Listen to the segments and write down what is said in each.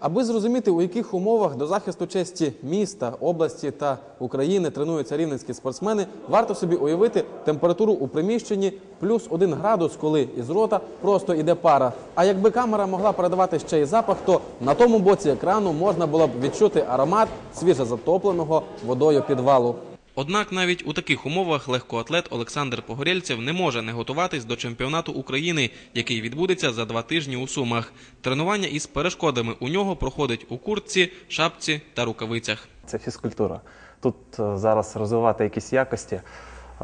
Аби зрозуміти, у яких умовах до захисту честі міста, області та України тренуються рівненські спортсмени, варто собі уявити температуру у приміщенні плюс один градус, коли із рота просто іде пара. А якби камера могла передавати ще й запах, то на тому боці екрану можна було б відчути аромат свіже затопленого водою підвалу. Однак навіть у таких умовах легкоатлет Олександр Погорєльцев не може не готуватись до чемпіонату України, який відбудеться за два тижні у Сумах. Тренування із перешкодами у нього проходить у куртці, шапці та рукавицях. Це фізкультура. Тут е, зараз розвивати якісь якості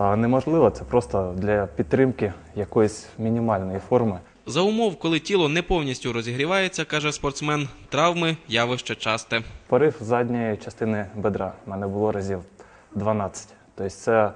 е, неможливо, це просто для підтримки якоїсь мінімальної форми. За умов, коли тіло не повністю розігрівається, каже спортсмен, травми явище часте. Порив задньої частини бедра. У мене було разів 12. Тобто це е,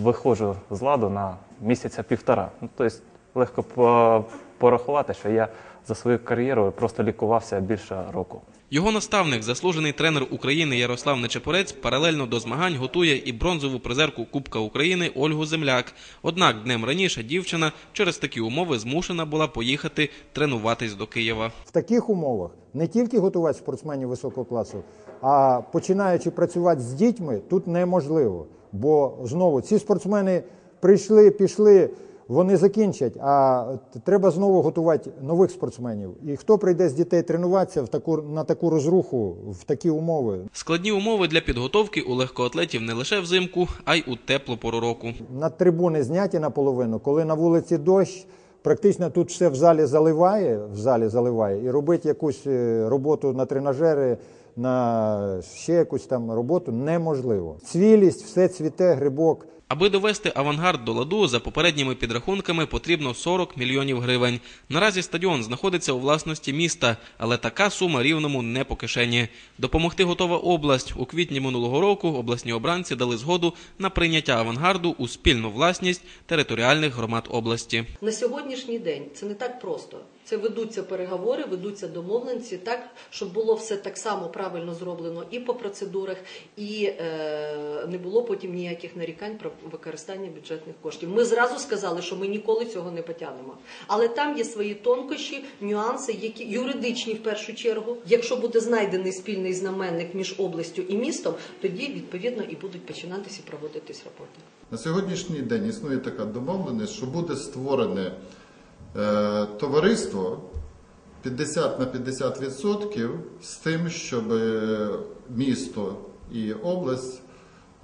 виходжу з ладу на місяця півтора. Ну, тобто легко порахувати, що я за свою кар'єру просто лікувався більше року. Його наставник, заслужений тренер України Ярослав Нечепорець, паралельно до змагань готує і бронзову призерку Кубка України Ольгу Земляк. Однак днем раніше дівчина через такі умови змушена була поїхати тренуватись до Києва. В таких умовах не тільки готувати спортсменів високого класу, а починаючи працювати з дітьми, тут неможливо. Бо знову ці спортсмени прийшли, пішли, вони закінчать, а треба знову готувати нових спортсменів. І хто прийде з дітей тренуватися в таку, на таку розруху, в такі умови? Складні умови для підготовки у легкоатлетів не лише взимку, а й у теплу пору року. На трибуни зняті наполовину, коли на вулиці дощ, практично тут все в залі заливає, в залі заливає, і робити якусь е, роботу на тренажери, на ще якусь там роботу неможливо. Цвілість, все цвіте, грибок. Аби довести авангард до ладу, за попередніми підрахунками потрібно 40 мільйонів гривень. Наразі стадіон знаходиться у власності міста, але така сума рівному не по кишені. Допомогти готова область. У квітні минулого року обласні обранці дали згоду на прийняття авангарду у спільну власність територіальних громад області. На сьогоднішній день це не так просто. Це ведуться переговори, ведуться домовленці, так щоб було все так само правильно зроблено і по процедурах, і е, не було потім ніяких нарікань про використання бюджетних коштів. Ми зразу сказали, що ми ніколи цього не потягнемо. Але там є свої тонкощі, нюанси, які юридичні в першу чергу. Якщо буде знайдений спільний знаменник між областю і містом, тоді відповідно і будуть починатися проводитись роботи. На сьогоднішній день існує така домовленість, що буде створене товариство 50 на 50% з тим, щоб е, місто і область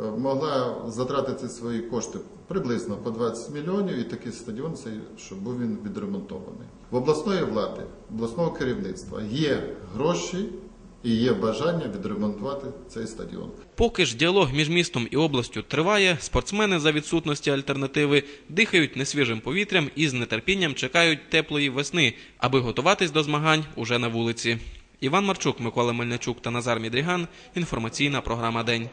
е, могла затратити свої кошти приблизно по 20 мільйонів, і такий стадіон, щоб був він відремонтований. В обласної влади, обласного керівництва є гроші і є бажання відремонтувати цей стадіон. Поки ж діалог між містом і областю триває, спортсмени за відсутності альтернативи дихають несвіжим повітрям і з нетерпінням чекають теплої весни, аби готуватись до змагань уже на вулиці. Іван Марчук, Микола Мельничук та Назар Мідріган. Інформаційна програма День.